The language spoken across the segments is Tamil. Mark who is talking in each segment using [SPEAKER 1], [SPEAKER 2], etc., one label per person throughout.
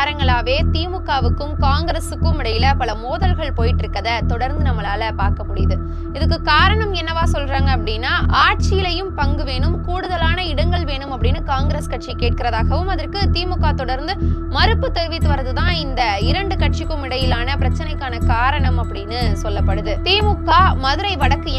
[SPEAKER 1] வாரங்களாவே திமுகவுக்கும் காங்கிரசுக்கும் இடையில பல மோதல்கள் போயிட்டு இருக்கத தொடர்ந்து நம்மளால பார்க்க முடியுது. இதுக்கு காரணம் என்னவா சொல்றாங்க அப்படின்னா ஆட்சியிலையும் பங்கு வேணும் கூடுதலான இடங்கள் வேணும் அப்படின்னு காங்கிரஸ் கட்சி கேட்கிறதாகவும் அதற்கு திமுக தொடர்ந்து மறுப்பு தெரிவித்து வரதுதான் இந்த இரண்டு கட்சிக்கும் இடையிலான பிரச்சனைக்கான காரணம் அப்படின்னு சொல்லப்படுது. திமுக மதுரை வடக்கு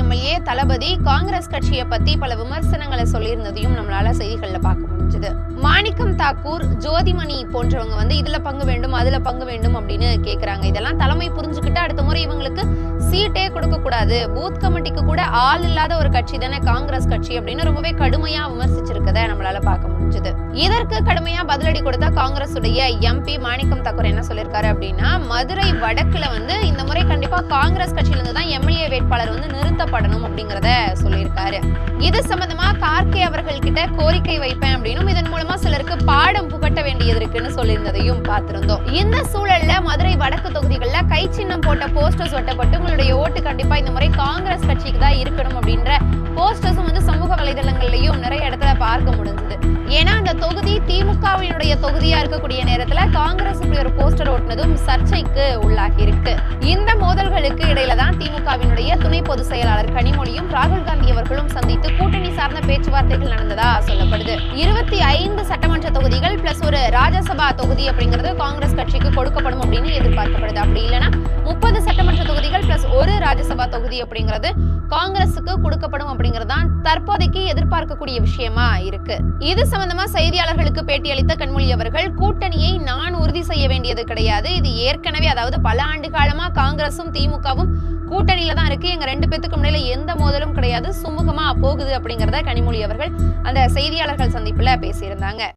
[SPEAKER 1] தளபதி காங்கிரஸ் கட்சியை பத்தி பல விமர்சனங்களை சொல்லியிருந்ததையும் நம்மளால செய்திகள்ல பார்க்க முடிஞ்சது. மாணிக்கம் தாக்கூர் ஜோதிமணி போன்றவங்க வந்து இதுல பங்கு வேண்டும் அதுல பங்கு வேண்டும் அப்படின்னு கேக்குறாங்க. இதெல்லாம் தலைமை புரிஞ்சுக்கிட்டு அடுத்த முறை இவங்களுக்கு சீட்டே கொடுக்க கூடாது. பூத் கமிட்டிக்கு கூட ஆள் இல்லாத ஒரு கட்சி தானே காங்கிரஸ் கட்சி அப்படின்னு ரொம்பவே கடுமையா விமர்சிச்சிருக்கத நம்மளால பார்க்க முடியும் முடிஞ்சது. இதற்கு கடுமையா பதிலடி கொடுத்த காங்கிரஸ் உடைய எம்பி மாணிக்கம் தாக்கூர் என்ன சொல்லியிருக்காரு அப்படின்னா மதுரை வடக்குல வந்து இந்த முறை கண்டிப்பா காங்கிரஸ் கட்சியில இருந்து தான் எம்எல்ஏ வேட்பாளர் வந்து நிறுத்தப்படணும் அப்படிங்கறத சொல்லியிருக்காரு. இது சம்பந்தமா கார்கே அவர்கள் கிட்ட கோரிக்கை வைப்பேன் அப்படின்னும் இதன் மூலமா சிலருக்கு பாடம் புகட்ட வேண்டியது இருக்குன்னு சொல்லியிருந்ததையும் பார்த்திருந்தோம். இந்த சூழல்ல மதுரை வடக்கு தொகுதிகளில் கை சின்னம் போட்ட போஸ்டர்ஸ் ஒட்டப்பட்டு உங்களுடைய ஓட்டு கண்டிப்பா இந்த முறை காங்கிரஸ் கட்சிக்கு தான் இருக்கணும் அப்படின்ற போஸ்டர்ஸும் வந்து சமூக வலைதளங்கள்லயும் தொகுதி திமுகவினுடைய தொகுதியா இருக்கக்கூடிய நேரத்துல காங்கிரஸ் இப்படி ஒரு போஸ்டர் ஓட்டுனதும் சர்ச்சைக்கு உள்ளாகி இருக்கு இந்த மோதல்களுக்கு இடையில தான் திமுகவினுடைய துணை பொதுச் செயலாளர் கனிமொழியும் ராகுல் காந்தி அவர்களும் சந்தித்து கூட்டணி சார்ந்த பேச்சுவார்த்தைகள் நடந்ததா சொல்லப்படுது. இருபத்தி ஐந்து சட்டமன்ற தொகுதிகள் பிளஸ் ஒரு ராஜ்யசபா தொகுதி அப்படிங்கிறது காங்கிரஸ் கட்சிக்கு கொடுக்கப்படும் அப்படின்னு எதிர்பார்க்கப்படுது. அப்படி தொகுதி அப்படிங்கிறது காங்கிரசுக்கு கொடுக்கப்படும் அப்படிங்கிறது தான் தற்போதைக்கு எதிர்பார்க்கக்கூடிய விஷயமா இருக்கு. இது சம்பந்தமா செய்தியாளர்களுக்கு பேட்டியளித்த கண்மொழி அவர்கள் கூட்டணியை நான் உறுதி செய்ய வேண்டியது கிடையாது. இது ஏற்கனவே அதாவது பல ஆண்டு காலமா காங்கிரசும் திமுகவும் கூட்டணியில தான் இருக்கு. எங்க ரெண்டு பேத்துக்கு இடையில எந்த மோதலும் கிடையாது. சுமூகமா போகுது அப்படிங்கறத கனிமொழி அவர்கள் அந்த செய்தியாளர்கள் சந்திப்புல பேசியிருந்தாங்க.